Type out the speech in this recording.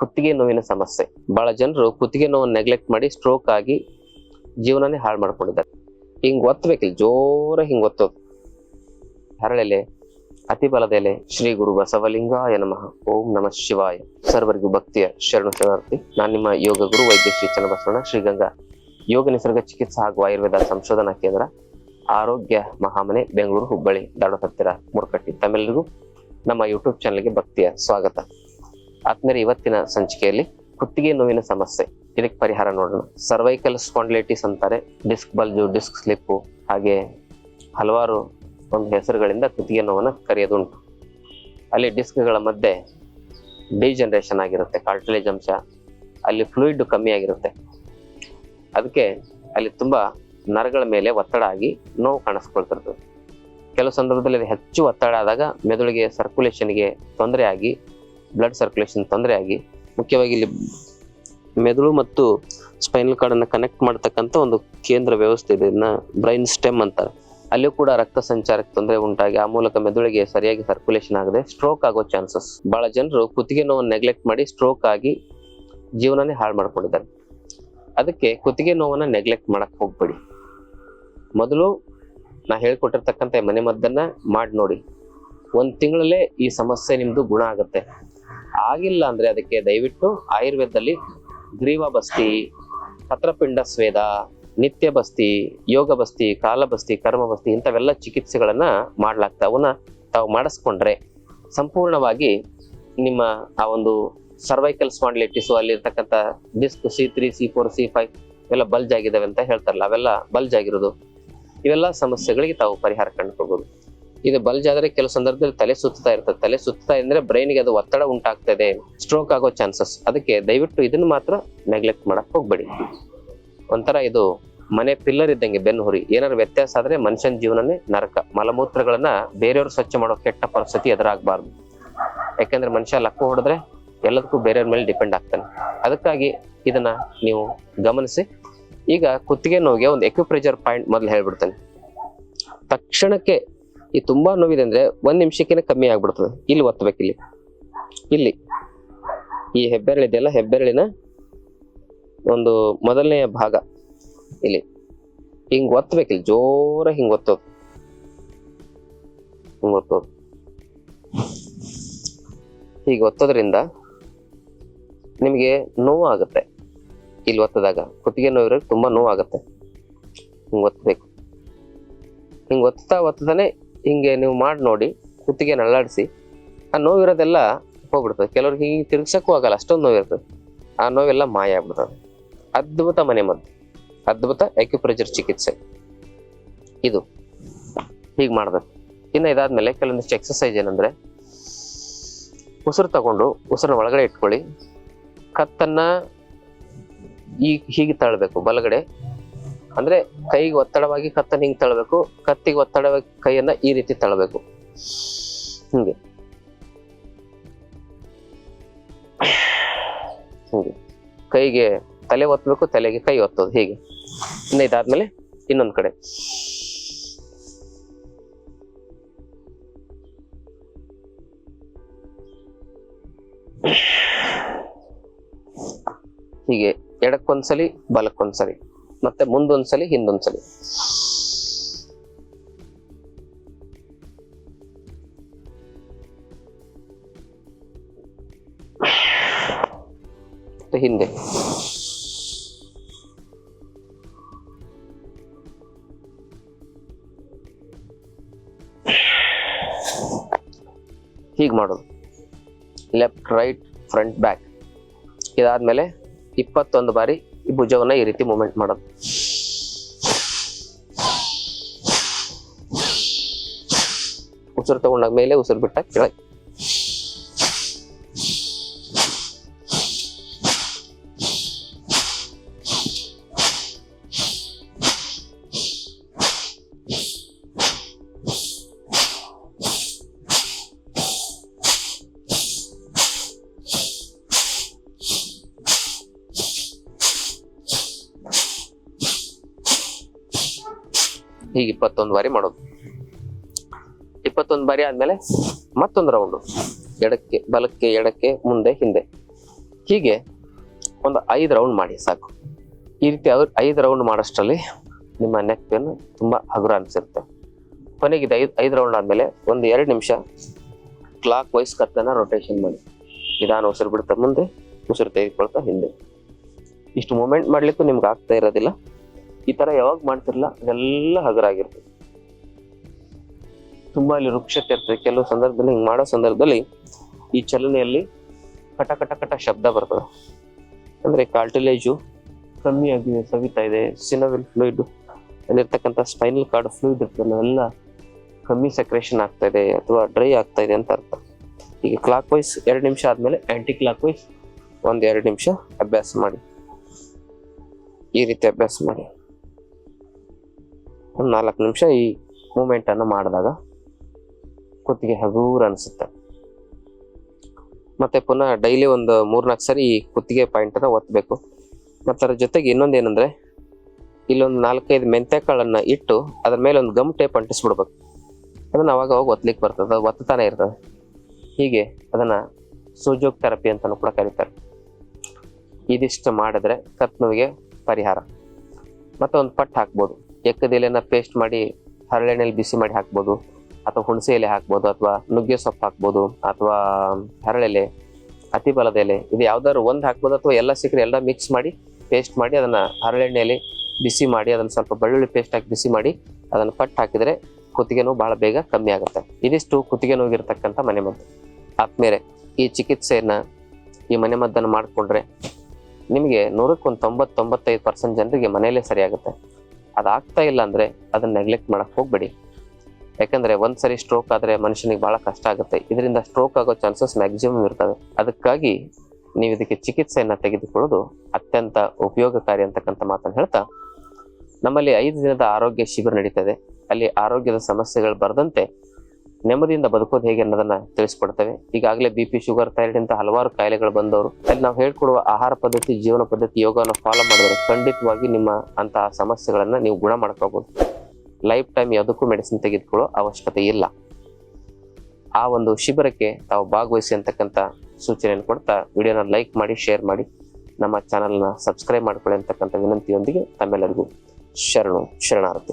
ಕುತ್ತಿಗೆ ನೋವಿನ ಸಮಸ್ಯೆ. ಬಹಳ ಜನರು ಕುತ್ತಿಗೆ ನೋವನ್ನು ನೆಗ್ಲೆಕ್ಟ್ ಮಾಡಿ ಸ್ಟ್ರೋಕ್ ಆಗಿ ಜೀವನನೇ ಹಾಳು ಮಾಡ್ಕೊಂಡಿದ್ದಾರೆ. ಹಿಂಗೆ ಒತ್ತಬೇಕಿಲ್ಲ ಜೋರ ಹಿಂಗೆ ಒತ್ತೋದು. ಹರಳೆಲೆ, ಅತಿ ಬಲದ ಎಲೆ, ಶ್ರೀ ಗುರು ಬಸವಲಿಂಗಾಯ ನಮಃ. ಓಂ ನಮಃ ಶಿವಾಯ. ಸರ್ವರಿಗೂ ಭಕ್ತಿಯ ಶರಣು ಶರಣಾರ್ಥಿ. ನಾನು ನಿಮ್ಮ ಯೋಗ ಗುರು ವೈದ್ಯ ಶ್ರೀ ಚನ್ನಬಸವಣ್ಣ ಶ್ರೀಗಂಗಾ ಯೋಗ ನಿಸರ್ಗ ಚಿಕಿತ್ಸಾ ಹಾಗೂ ಆಯುರ್ವೇದ ಸಂಶೋಧನಾ ಕೇಂದ್ರ, ಆರೋಗ್ಯ ಮಹಾಮನೆ, ಬೆಂಗಳೂರು, ಹುಬ್ಬಳ್ಳಿ ಧಾರವಾಡ ಹತ್ತಿರ, ಮೂರ್ಕಟ್ಟಿ. ತಮ್ಮೆಲ್ಲರಿಗೂ ನಮ್ಮ ಯೂಟ್ಯೂಬ್ ಚಾನಲ್ಗೆ ಭಕ್ತಿಯ ಸ್ವಾಗತ. ಆತ್ಮೀಯರೇ, ಇವತ್ತಿನ ಸಂಚಿಕೆಯಲ್ಲಿ ಕುತ್ತಿಗೆ ನೋವಿನ ಸಮಸ್ಯೆ. ಇದಕ್ಕೆ ಪರಿಹಾರ ನೋಡೋಣ. ಸರ್ವೈಕಲ್ ಸ್ಪಾಂಡ್ಲೈಟಿಸ್ ಅಂತಾರೆ. ಡಿಸ್ಕ್ ಬಲ್ಜು ಡಿಸ್ಕ್ ಸ್ಲಿಪ್ಪು ಹಾಗೆ ಹಲವಾರು ಒಂದು ಹೆಸರುಗಳಿಂದ ಕುತ್ತಿಗೆ ನೋವನ್ನು ಕರೆಯೋದುಂಟು. ಅಲ್ಲಿ ಡಿಸ್ಕ್ಗಳ ಮಧ್ಯೆ ಡಿಜನರೇಷನ್ ಆಗಿರುತ್ತೆ ಕಾರ್ಟಿಲೇಜ್ ಅಂಶ. ಅಲ್ಲಿ ಫ್ಲೂಯಿಡ್ ಕಮ್ಮಿ ಆಗಿರುತ್ತೆ. ಅದಕ್ಕೆ ಅಲ್ಲಿ ತುಂಬ ನರಗಳ ಮೇಲೆ ಒತ್ತಡ ಆಗಿ ನೋವು ಕಾಣಿಸ್ಕೊಳ್ತಿರ್ತದೆ. ಕೆಲವು ಸಂದರ್ಭದಲ್ಲಿ ಹೆಚ್ಚು ಒತ್ತಡ ಆದಾಗ ಮೆದುಳಿಗೆ ಸರ್ಕ್ಯುಲೇಷನ್ಗೆ ತೊಂದರೆ ಆಗಿ ಬ್ಲಡ್ ಸರ್ಕ್ಯುಲೇಷನ್ ತೊಂದರೆ ಆಗಿ, ಮುಖ್ಯವಾಗಿ ಇಲ್ಲಿ ಮೆದುಳು ಮತ್ತು ಸ್ಪೈನಲ್ ಕಾರ್ಡ್ ಅನ್ನ ಕನೆಕ್ಟ್ ಮಾಡತಕ್ಕಂತ ಒಂದು ಕೇಂದ್ರ ವ್ಯವಸ್ಥೆ ಇದೆ, ಇದನ್ನ ಬ್ರೈನ್ ಸ್ಟೆಮ್ ಅಂತಾರೆ. ಅಲ್ಲಿಯೂ ಕೂಡ ರಕ್ತ ಸಂಚಾರಕ್ಕೆ ತೊಂದರೆ ಉಂಟಾಗಿ, ಆ ಮೂಲಕ ಮೆದುಳಿಗೆ ಸರಿಯಾಗಿ ಸರ್ಕ್ಯುಲೇಷನ್ ಆಗದೆ ಸ್ಟ್ರೋಕ್ ಆಗೋ ಚಾನ್ಸಸ್ ಬಹಳ ಜನರು ಕುತ್ತಿಗೆ ನೋವನ್ನು ನೆಗ್ಲೆಕ್ಟ್ ಮಾಡಿ ಸ್ಟ್ರೋಕ್ ಆಗಿ ಜೀವನನೇ ಹಾಳು ಮಾಡ್ಕೊಂಡಿದ್ದಾರೆ. ಅದಕ್ಕೆ ಕುತ್ತಿಗೆ ನೋವನ್ನ ನೆಗ್ಲೆಕ್ಟ್ ಮಾಡಕ್ ಹೋಗ್ಬೇಡಿ. ಮೊದಲು ನಾ ಹೇಳ್ಕೊಟ್ಟಿರ್ತಕ್ಕಂಥ ಮನೆ ಮದ್ದನ್ನ ಮಾಡಿ ನೋಡಿ. ಒಂದ್ ತಿಂಗಳಲ್ಲೇ ಈ ಸಮಸ್ಯೆ ನಿಮ್ದು ಗುಣ ಆಗುತ್ತೆ. ಆಗಿಲ್ಲ ಅಂದ್ರೆ ಅದಕ್ಕೆ ದಯವಿಟ್ಟು ಆಯುರ್ವೇದದಲ್ಲಿ ಗ್ರೀವ ಬಸ್ತಿ ಪತ್ರಪಿಂಡ ಸ್ವೇದ, ನಿತ್ಯ ಬಸ್ತಿ, ಯೋಗ ಬಸ್ತಿ, ಕಾಲ ಬಸ್ತಿ, ಕರ್ಮ ಇಂಥವೆಲ್ಲ ಚಿಕಿತ್ಸೆಗಳನ್ನ ಮಾಡ್ಲಾಗ್ತವೆ ಅವನ್ನ ತಾವು ಮಾಡಿಸ್ಕೊಂಡ್ರೆ ಸಂಪೂರ್ಣವಾಗಿ ನಿಮ್ಮ ಆ ಒಂದು ಸರ್ವೈಕಲ್ ಸ್ಪಾಂಡಿಲೈಟಿಸ್ ಅಲ್ಲಿರ್ತಕ್ಕಂಥ disc C three, C four, C five ಎಲ್ಲ ಬಲ್ಜ್ ಆಗಿದ್ದಾವೆ ಅಂತ ಹೇಳ್ತಾರಲ್ಲ, ಅವೆಲ್ಲ ಬಲ್ಜ್ ಆಗಿರೋದು. ಇವೆಲ್ಲ ಸಮಸ್ಯೆಗಳಿಗೆ ತಾವು ಪರಿಹಾರ ಕಂಡುಕೊಳ್ಬಹುದು ಇದು ಬಲ್ಜ್ ಆದ್ರೆ ಕೆಲವು ಸಂದರ್ಭದಲ್ಲಿ ತಲೆ ಸುತ್ತಾ ಇರ್ತದೆ. ತಲೆ ಸುತ್ತಾ ಇದ್ರೆ ಬ್ರೈನ್ಗೆ ಅದು ಒತ್ತಡ ಉಂಟಾಗ್ತದೆ. ಸ್ಟ್ರೋಕ್ ಆಗೋ ಚಾನ್ಸಸ್ ಅದಕ್ಕೆ ದಯವಿಟ್ಟು ಇದನ್ನ ಮಾತ್ರ ನೆಗ್ಲೆಕ್ಟ್ ಮಾಡಕ್ ಹೋಗ್ಬೇಡಿ. ಒಂಥರ ಇದು ಮನೆ ಪಿಲ್ಲರ್ ಇದ್ದಂಗೆ ಬೆನ್ನು ಹುರಿ ಏನಾದ್ರು ವ್ಯತ್ಯಾಸ ಆದ್ರೆ ಮನುಷ್ಯನ ಜೀವನನೇ ನರಕ. ಮಲಮೂತ್ರಗಳನ್ನ ಬೇರೆಯವರು ಸ್ವಚ್ಛ ಮಾಡೋ ಕೆಟ್ಟ ಪರಿಸ್ಥಿತಿ ಎದುರಾಗಬಾರ್ದು. ಯಾಕಂದ್ರೆ ಮನುಷ್ಯ ಲಕ್ಕು ಹೊಡೆದ್ರೆ ಎಲ್ಲದಕ್ಕೂ ಬೇರೆಯವ್ರ ಮೇಲೆ ಡಿಪೆಂಡ್ ಆಗ್ತಾನೆ. ಅದಕ್ಕಾಗಿ ಇದನ್ನ ನೀವು ಗಮನಿಸಿ. ಈಗ ಕುತ್ತಿಗೆ ನೋವಿಗೆ ಒಂದು ಎಕ್ಯುಪ್ರೆಜರ್ ಪಾಯಿಂಟ್ ಮೊದಲು ಹೇಳ್ಬಿಡ್ತೇನೆ. ತಕ್ಷಣಕ್ಕೆ ಈ ತುಂಬಾ ನೋವಿದೆ ಅಂದ್ರೆ ಒಂದ್ ನಿಮಿಷಕ್ಕಿಂತ ಕಮ್ಮಿ ಆಗ್ಬಿಡ್ತದೆ. ಇಲ್ಲಿ ಒತ್ತಬೇಕು ಇಲ್ಲಿ. ಇಲ್ಲಿ. ಈ ಹೆಬ್ಬೆರಳಿದೆಯಲ್ಲ, ಹೆಬ್ಬೆರಳಿನ ಒಂದು ಮೊದಲನೆಯ ಭಾಗ. ಇಲ್ಲಿ. ಹಿಂಗ್ ಒತ್ತಬೇಕಿಲ್ಲಿ ಜೋರ ಹಿಂಗ್ ಒತ್ತೋದು. ಹಿಂಗ್ ಒತ್ತೋದು. ಹೀಗೆ ಒತ್ತೋದ್ರಿಂದ ನಿಮಗೆ ನೋವು ಆಗುತ್ತೆ. ಇಲ್ಲಿ ಒತ್ತದಾಗ ಕುತ್ತಿಗೆ ನೋವು ಇರೋರಿಗೆ ತುಂಬಾ ನೋವು ಆಗುತ್ತೆ ಹಿಂಗ್ ಒತ್ತಬೇಕು ಹಿಂಗ್ ಒತ್ತಾ ಒತ್ತದಾನೆ ಹಿಂಗೆ ನೀವು ಮಾಡಿ ನೋಡಿ, ಕುತ್ತಿಗೆ ನಳ್ಳಾಡಿಸಿ ಆ ನೋವಿರೋದೆಲ್ಲ ಹೋಗ್ಬಿಡ್ತದೆ. ಕೆಲವ್ರಿಗೆ ಹಿಂಗೆ ತಿರ್ಗ್ಸಕ್ಕೂ ಆಗಲ್ಲ, ಅಷ್ಟೊಂದು ನೋವಿರ್ತದೆ. ಆ ನೋವೆಲ್ಲ ಮಾಯ ಆಗ್ಬಿಡ್ತದೆ. ಅದ್ಭುತ ಮನೆ ಮದ್ದು. ಅದ್ಭುತ ಎಕ್ಯುಪ್ರೆಜರ್ ಚಿಕಿತ್ಸೆ. ಇದು. ಹೀಗೆ ಮಾಡ್ಬೇಕು. ಇನ್ನು ಇದಾದ್ಮೇಲೆ ಕೆಲವೊಂದಿಷ್ಟು ಎಕ್ಸಸೈಸ್ ಏನಂದ್ರೆ, ಉಸಿರು ತಗೊಂಡು ಉಸಿರನ್ನ ಒಳಗಡೆ ಇಟ್ಕೊಳ್ಳಿ. ಕತ್ತನ್ನ ಈ ಹೀಗೆ ತಳ್ಳಬೇಕು, ಬಲಗಡೆ. ಅಂದ್ರೆ ಕೈಗೆ ಒತ್ತಡವಾಗಿ ಕತ್ತನ್ನ ಹಿಂಗೆ ತಳ್ಳಬೇಕು. ಕತ್ತಿಗೆ ಒತ್ತಡವಾಗಿ ಕೈಯನ್ನ ಈ ರೀತಿ ತಳ್ಳಬೇಕು. ಹಿಂಗೆ. ಹಿಂಗೆ. ಕೈಗೆ ತಲೆ ಒತ್ತಬೇಕು ತಲೆಗೆ ಕೈ ಒತ್ತೋದು. ಹೀಗೆ. ಇನ್ನು ಇದಾದ್ಮೇಲೆ ಇನ್ನೊಂದ್ ಕಡೆ. ಹೀಗೆ ಎಡಕ್ಕೊಂದ್ಸಲಿ ಬಲಕ್ಕೊಂದ್ಸಲಿ ಮತ್ತೆ ಮುಂದೊಂದ್ಸಲಿ ಹಿಂದೊಂದ್ಸಲಿ. ಹಿಂದೆ. ಹೀಗೆ ಮಾಡೋದು. Left right front back. ಇದಾದ್ಮೇಲೆ ಇಪ್ಪತ್ತೊಂದು ಬಾರಿ ಈ ಭುಜವನ್ನ ಈ ರೀತಿ ಮೂಮೆಂಟ್ ಮಾಡೋದು. ಉಸಿರು ತಗೊಂಡಾಗ ಮೇಲೆ ಉಸಿರು ಬಿಟ್ಟ ಕೆಳಗೆ. ಹೀಗೆ ಇಪ್ಪತ್ತೊಂದು ಬಾರಿ ಮಾಡೋದು. ಇಪ್ಪತ್ತೊಂದು ಬಾರಿ ಆದ್ಮೇಲೆ ಮತ್ತೊಂದು ರೌಂಡು ಎಡಕ್ಕೆ, ಬಲಕ್ಕೆ, ಎಡಕ್ಕೆ, ಮುಂದೆ, ಹಿಂದೆ. ಹೀಗೆ ಒಂದು ಐದು ರೌಂಡ್ ಮಾಡಿ, ಸಾಕು. ಈ ರೀತಿ ಅವ್ರು ಐದು ರೌಂಡ್ ಮಾಡೋಷ್ಟರಲ್ಲಿ ನಿಮ್ಮ ನೆಕ್ ಪೇನ್ ತುಂಬ ಹಗುರ ಅನಿಸಿರುತ್ತೆ. ಕೊನೆಗೆ ಇದು ಐದು ಐದು ರೌಂಡ್ ಆದಮೇಲೆ ಒಂದು ಎರಡು ನಿಮಿಷ ಕ್ಲಾಕ್ ವೈಸ್ ಕತ್ತನ್ನು ರೊಟೇಷನ್ ಮಾಡಿ. ನಿಧಾನ ಉಸಿರು ಬಿಡ್ತಾ ಮುಂದೆ, ಉಸಿರು ತೆಗೆದುಕೊಳ್ತಾ ಹಿಂದೆ. ಇಷ್ಟು ಮೂಮೆಂಟ್ ಮಾಡಲಿಕ್ಕೂ ನಿಮ್ಗೆ ಆಗ್ತಾ ಇರೋದಿಲ್ಲ. ಈ ತರ ಯಾವಾಗ ಮಾಡ್ತಿರಲ್ಲ ಅದೆಲ್ಲ ಹಗರಾಗಿರ್ತದೆ. ತುಂಬಾ ಅಲ್ಲಿ ವೃಕ್ಷತೆ ಇರ್ತದೆ. ಕೆಲವು ಸಂದರ್ಭದಲ್ಲಿ ಹಿಂಗೆ ಮಾಡೋ ಸಂದರ್ಭದಲ್ಲಿ ಈ ಚಲನೆಯಲ್ಲಿ ಕಟ ಕಟ ಕಟ ಶಬ್ದ ಬರ್ತದೆ. ಅಂದ್ರೆ ಕಾಲ್ಟಿಲೇಜು ಕಮ್ಮಿ ಆಗಿದೆ, ಸವಿತಾ ಇದೆ ಸಿನವಿಲ್ ಫ್ಲೂಯಿಡ್ ಅಲ್ಲಿರ್ತಕ್ಕಂಥ ಸ್ಪೈನಲ್ ಕಾರ್ಡ್ ಫ್ಲೂಯಿಡ್ ಇರ್ತದಲ್ಲ, ಎಲ್ಲ ಕಮ್ಮಿ ಸೆಕ್ರೇಷನ್ ಆಗ್ತಾ ಇದೆ ಅಥವಾ ಡ್ರೈ ಆಗ್ತಾ ಇದೆ ಅಂತ ಅರ್ಥ. ಈಗ ಕ್ಲಾಕ್ ವೈಸ್ ಎರಡು ನಿಮಿಷ ಆದ್ಮೇಲೆ ಆಂಟಿ ಕ್ಲಾಕ್ ವೈಸ್ ಒಂದು ಎರಡು ನಿಮಿಷ ಅಭ್ಯಾಸ ಮಾಡಿ. ಈ ರೀತಿ ಅಭ್ಯಾಸ ಮಾಡಿ. ಒಂದು ನಾಲ್ಕು ನಿಮಿಷ ಈ ಮೂಮೆಂಟನ್ನು ಮಾಡಿದಾಗ ಕುತ್ತಿಗೆ ಹಗೂರ ಅನಿಸುತ್ತೆ. ಮತ್ತು ಪುನಃ ಡೈಲಿ ಒಂದು ಮೂರ್ನಾಲ್ಕು ಸರಿ ಈ ಕುತ್ತಿಗೆ ಪಾಯಿಂಟ್ ಅನ್ನ ಒತ್ತಬೇಕು ಮತ್ತು ಅದ್ರ ಜೊತೆಗೆ ಇನ್ನೊಂದು ಏನಂದರೆ, ಇಲ್ಲೊಂದು ನಾಲ್ಕೈದು ಮೆಂತ್ಯ ಕಾಳನ್ನು ಇಟ್ಟು ಅದ್ರ ಮೇಲೆ ಒಂದು ಗಮ್ ಟೇಪ್ ಅಂಟಿಸ್ಬಿಡ್ಬೇಕು. ಅದನ್ನು ಅವಾಗ ಅವಾಗ ಒತ್ತಲಿಕ್ಕೆ ಬರ್ತದೆ ಒತ್ತಾನೆ ಇರ್ತದೆ. ಹೀಗೆ ಅದನ್ನು ಸೂಜೋಗ್ ಥೆರಪಿ ಅಂತಲೂ ಕೂಡ ಕರೀತಾರೆ. ಇದಿಷ್ಟು ಮಾಡಿದ್ರೆ ಕತ್ ನೋವಿಗೆ ಪರಿಹಾರ. ಮತ್ತೊಂದು ಒಂದು ಪಟ್ಟು ಹಾಕ್ಬೋದು. ಎಕ್ಕದೆಲೆನ ಪೇಸ್ಟ್ ಮಾಡಿ ಹರಳೆಣ್ಣೆಲಿ ಬಿಸಿ ಮಾಡಿ ಹಾಕ್ಬೋದು. ಅಥವಾ ಹುಣಸೆ ಎಲೆ ಹಾಕ್ಬೋದು, ಅಥವಾ ನುಗ್ಗೆ ಸೊಪ್ಪು ಹಾಕ್ಬೋದು, ಅಥವಾ ಹರಳೆಲೆ ಅತಿಬಲದ ಎಲೆ, ಇದು ಯಾವ್ದಾದ್ರು ಒಂದು ಹಾಕ್ಬೋದು ಅಥವಾ ಎಲ್ಲ ಸಿಕ್ಕರೆ ಎಲ್ಲ ಮಿಕ್ಸ್ ಮಾಡಿ ಪೇಸ್ಟ್ ಮಾಡಿ ಅದನ್ನ ಹರಳೆಣ್ಣೆಯಲ್ಲಿ ಬಿಸಿ ಮಾಡಿ ಅದನ್ನ ಸ್ವಲ್ಪ ಬೆಳ್ಳುಳ್ಳಿ ಪೇಸ್ಟ್ ಹಾಕಿ ಬಿಸಿ ಮಾಡಿ ಅದನ್ನ ಪಟ್ಟು ಹಾಕಿದ್ರೆ ಕುತ್ತಿಗೆ ನೋವು ಬಹಳ ಬೇಗ ಕಮ್ಮಿ ಆಗುತ್ತೆ. ಇದಿಷ್ಟು ಕುತ್ತಿಗೆ ನೋವಿಗಿರ್ತಕ್ಕಂಥ ಮನೆಮದ್ದು ಆದ್ಮೇಲೆ ಈ ಚಿಕಿತ್ಸೆಯನ್ನ ಈ ಮನೆಮದ್ದನ್ನು ಮಾಡಿಕೊಂಡ್ರೆ ನಿಮಗೆ ನೂರಕ್ಕೊಂದು ತೊಂಬತ್ತೊಂಬತ್ತೈದು ತೊಂಬತ್ ತೊಂಬತ್ತೈದು ಪರ್ಸೆಂಟ್ ಜನರಿಗೆ ಮನೆಯಲ್ಲೇ ಸರಿಯಾಗುತ್ತೆ. ಅದಾಗ್ತಾ ಇಲ್ಲ ಅಂದರೆ ಅದನ್ನ ನೆಗ್ಲೆಕ್ಟ್ ಮಾಡಕ್ ಹೋಗ್ಬೇಡಿ. ಯಾಕಂದ್ರೆ ಒಂದ್ಸರಿ ಸ್ಟ್ರೋಕ್ ಆದ್ರೆ ಮನುಷ್ಯನಿಗೆ ಬಹಳ ಕಷ್ಟ ಆಗುತ್ತೆ. ಇದರಿಂದ ಸ್ಟ್ರೋಕ್ ಆಗೋ ಚಾನ್ಸಸ್ ಮ್ಯಾಕ್ಸಿಮಮ್ ಇರ್ತವೆ. ಅದಕ್ಕಾಗಿ ನೀವು ಇದಕ್ಕೆ ಚಿಕಿತ್ಸೆಯನ್ನು ತೆಗೆದುಕೊಳ್ಳೋದು ಅತ್ಯಂತ ಉಪಯೋಗಕಾರಿ ಅಂತಕ್ಕಂಥ ಮಾತನ್ನು ಹೇಳ್ತಾ, ನಮ್ಮಲ್ಲಿ ಐದು ದಿನದ ಆರೋಗ್ಯ ಶಿಬಿರ ನಡೀತದೆ ಅಲ್ಲಿ ಆರೋಗ್ಯದ ಸಮಸ್ಯೆಗಳು ಬರದಂತೆ ನೆಮ್ಮದಿಯಿಂದ ಬದುಕೋದು ಹೇಗೆ ಅನ್ನೋದನ್ನ ತಿಳಿಸ್ಕೊಡ್ತವೆ. ಈಗಾಗಲೇ ಬಿ ಪಿ ಶುಗರ್ ಥೈರಾಯ್ಡ್ ಇಂತ ಹಲವಾರು ಕಾಯಿಲೆಗಳು ಬಂದವರು. ಅಲ್ಲಿ ನಾವು ಹೇಳ್ಕೊಡುವ ಆಹಾರ ಪದ್ಧತಿ, ಜೀವನ ಪದ್ಧತಿ, ಯೋಗವನ್ನು ಫಾಲೋ ಮಾಡಿದ್ರೆ ಖಂಡಿತವಾಗಿ ನಿಮ್ಮ ಅಂತಹ ಸಮಸ್ಯೆಗಳನ್ನ ನೀವು ಗುಣ ಮಾಡ್ಕೋಬಹುದು ಲೈಫ್ ಟೈಮ್ ಯಾವುದಕ್ಕೂ ಮೆಡಿಸಿನ್ ತೆಗೆದುಕೊಳ್ಳೋ ಅವಶ್ಯಕತೆ ಇಲ್ಲ. ಆ ಒಂದು ಶಿಬಿರಕ್ಕೆ ತಾವು ಭಾಗವಹಿಸಿ ಅಂತಕ್ಕಂಥ ಸೂಚನೆಯನ್ನು ಕೊಡ್ತಾ ವಿಡಿಯೋನ ಲೈಕ್ ಮಾಡಿ ಶೇರ್ ಮಾಡಿ, ನಮ್ಮ ಚಾನಲ್ನ ಸಬ್ಸ್ಕ್ರೈಬ್ ಮಾಡ್ಕೊಳ್ಳಿ ಅಂತಕ್ಕಂಥ ವಿನಂತಿಯೊಂದಿಗೆ ತಮ್ಮೆಲ್ಲರಿಗೂ ಶರಣು, ಶರಣಾರ್ಥಿ.